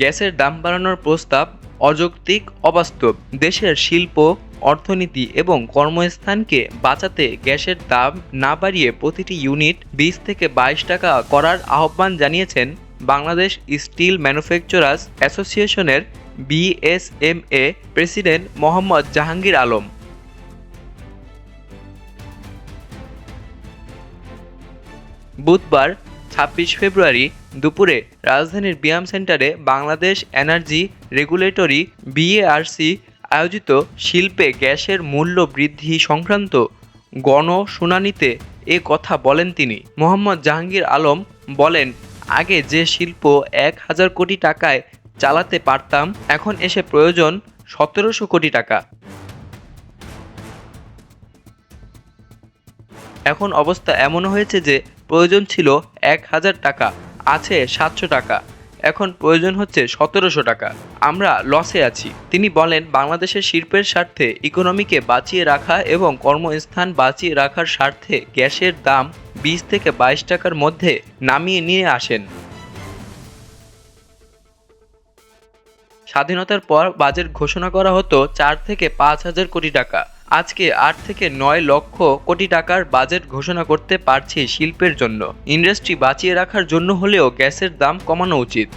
গ্যাসের দাম বাড়ানোর প্রস্তাব অযৌক্তিক, অবাস্তব। দেশের শিল্প, অর্থনীতি এবং কর্মস্থানকে বাঁচাতে গ্যাসের দাম না বাড়িয়ে প্রতিটি ইউনিট বিশ থেকে বাইশ টাকা করার আহ্বান জানিয়েছেন বাংলাদেশ স্টিল ম্যানুফ্যাকচারার্স অ্যাসোসিয়েশনের বিএসএমএ প্রেসিডেন্ট মোহাম্মদ জাহাঙ্গীর আলম। বুধবার ছাব্বিশ ফেব্রুয়ারি দুপুরে রাজধানীর ব্যায়াম সেন্টারে বাংলাদেশ এনার্জি রেগুলেটরি বিএআরসি আয়োজিত শিল্পে গ্যাসের মূল্য বৃদ্ধি সংক্রান্ত গণশুনানিতে এ কথা বলেন তিনি। মোহাম্মদ জাহাঙ্গীর আলম বলেন, আগে যে শিল্প এক হাজার কোটি টাকায় চালাতে পারতাম, এখন এসে প্রয়োজন সতেরোশো কোটি টাকা। এখন অবস্থা এমন হয়েছে যে প্রয়োজন ছিল এক হাজার টাকা। আছে সাতশো টাকা। এখন প্রয়োজন হচ্ছে সতেরোশো টাকা। আমরা লসে আছি। তিনি বলেন, বাংলাদেশের শিল্পের স্বার্থে ইকোনমিকে বাঁচিয়ে রাখা এবং কর্মস্থান বাঁচিয়ে রাখার স্বার্থে গ্যাসের দাম বিশ থেকে বাইশ টাকার মধ্যে নামিয়ে নিয়ে আসেন। স্বাধীনতার পর বাজেট ঘোষণা করা হতো চার থেকে পাঁচ হাজার কোটি টাকা। আজকে আট থেকে নয় লক্ষ কোটি টাকার বাজেট ঘোষণা করতে পারছি শিল্পের জন্য। ইন্ডাস্ট্রি বাঁচিয়ে রাখার জন্য হলেও গ্যাসের দাম কমানো উচিত।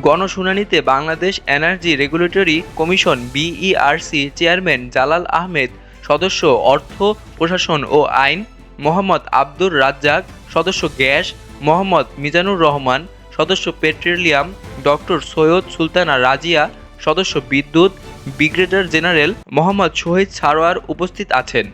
গণশুনানিতে Bangladesh energy regulatory commission BERC chairman Jalal Ahmed, সদস্য অর্থ, প্রশাসন ও আইন, মোহাম্মদ আব্দুর রাজ্জাক, সদস্য গ্যাস, মোহাম্মদ মিজানুর রহমান সদস্য পেট্রোলিয়াম, ডক্টর সৈয়দ সুলতানা রাজিয়া, সদস্য বিদ্যুৎ, ব্রিগেডিয়ার জেনারেল মোহাম্মদ শহীদ সারোয়ার উপস্থিত আছেন।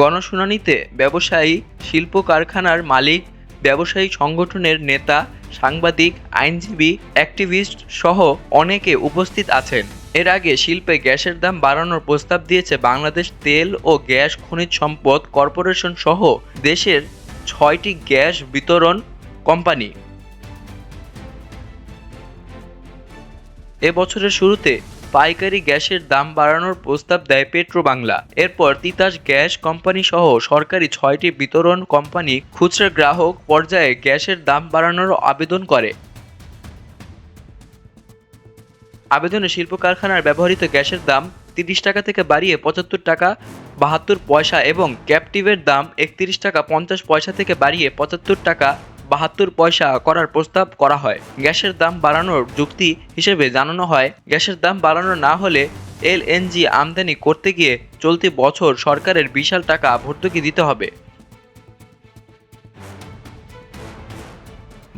গণশুনানিতে ব্যবসায়ী, শিল্প কারখানার মালিক, ব্যবসায়ী সংগঠনের নেতা, সাংবাদিক, আইনজীবী, অ্যাক্টিভিস্ট সহ অনেকে উপস্থিত আছেন। এর আগে শিল্পে গ্যাসের দাম বাড়ানোর প্রস্তাব দিয়েছে বাংলাদেশ তেল ও গ্যাস খনিজ সম্পদ কর্পোরেশন সহ দেশের ছয়টি গ্যাস বিতরণ কোম্পানি। এ বছরের শুরুতে পাইকারি গ্যাসের দাম বাড়ানোর প্রস্তাব দেয় পেট্রো বাংলা এরপর তিতাস গ্যাস কোম্পানি সহ সরকারি ছয়টি বিতরণ কোম্পানি খুচরা গ্রাহক পর্যায়ে গ্যাসের দাম বাড়ানোর আবেদন করে। আবেদনে শিল্প কারখানার ব্যবহৃত গ্যাসের দাম তিরিশ টাকা থেকে বাড়িয়ে পঁচাত্তর টাকা, বাহাত্তর পয়সা এবং ক্যাপটিভের দাম একত্রিশ টাকা পঞ্চাশ পয়সা থেকে বাড়িয়ে পঁচাত্তর টাকা, বাহাত্তর পয়সা করার প্রস্তাব করা হয়। গ্যাসের দাম বাড়ানোর যুক্তি হিসেবে জানানো হয়, গ্যাসের দাম বাড়ানো না হলে এলএনজি আমদানি করতে গিয়ে চলতি বছর সরকারের বিশাল টাকা ভর্তুকি দিতে হবে।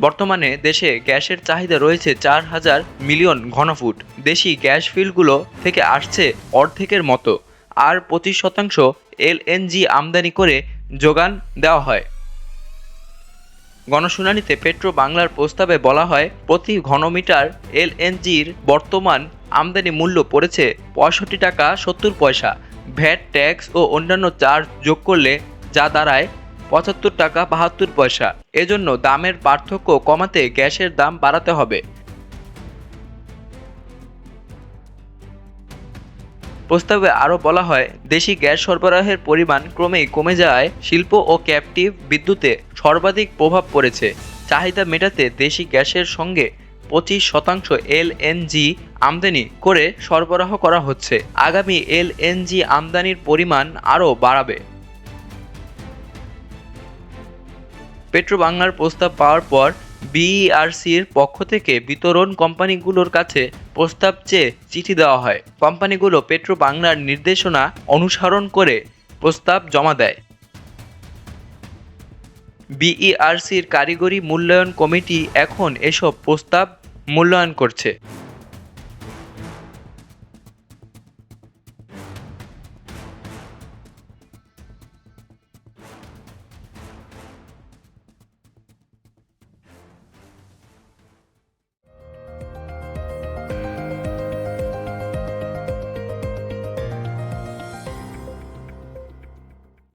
বর্তমানে দেশে গ্যাসের চাহিদা রয়েছে চার হাজার মিলিয়ন ঘনফুট। দেশি গ্যাস ফিল্ডগুলো থেকে আসছে অর্ধেকের মতো। আর পঁচিশ শতাংশ এলএনজি আমদানি করে যোগান দেওয়া হয়। গণশুনানিতে পেট্রো বাংলার প্রস্তাবে বলা হয়, প্রতি ঘনমিটার এলএনজির বর্তমান আমদানি মূল্য পড়েছে পঁয়ষট্টি টাকা সত্তর পয়সা। ভ্যাট, ট্যাক্স ও অন্যান্য চার্জ যোগ করলে যা দাঁড়ায় পঁচাত্তর টাকা বাহাত্তর পয়সা। এজন্য দামের পার্থক্য কমাতে গ্যাসের দাম বাড়াতে হবে। প্রস্তাবে আরও বলা হয়, দেশি গ্যাস সরবরাহের পরিমাণ ক্রমেই কমে যাওয়ায় শিল্প ও ক্যাপটিভ বিদ্যুতে সর্বাধিক প্রভাব পড়েছে। চাহিদা মেটাতে দেশি গ্যাসের সঙ্গে পঁচিশ শতাংশ এলএনজি আমদানি করে সরবরাহ করা হচ্ছে। আগামী এলএনজি আমদানির পরিমাণ আরও বাড়াবে। পেট্রো বাংলার প্রস্তাব পাওয়ার পর বিইআরসির পক্ষ থেকে বিতরণ কোম্পানিগুলোর কাছে প্রস্তাব চেয়ে চিঠি দেওয়া হয়। কোম্পানিগুলো পেট্রো বাংলার নির্দেশনা অনুসরণ করে প্রস্তাব জমা দেয়। বিইআরসির কারিগরি মূল্যায়ন কমিটি এখন এসব প্রস্তাব মূল্যায়ন করছে।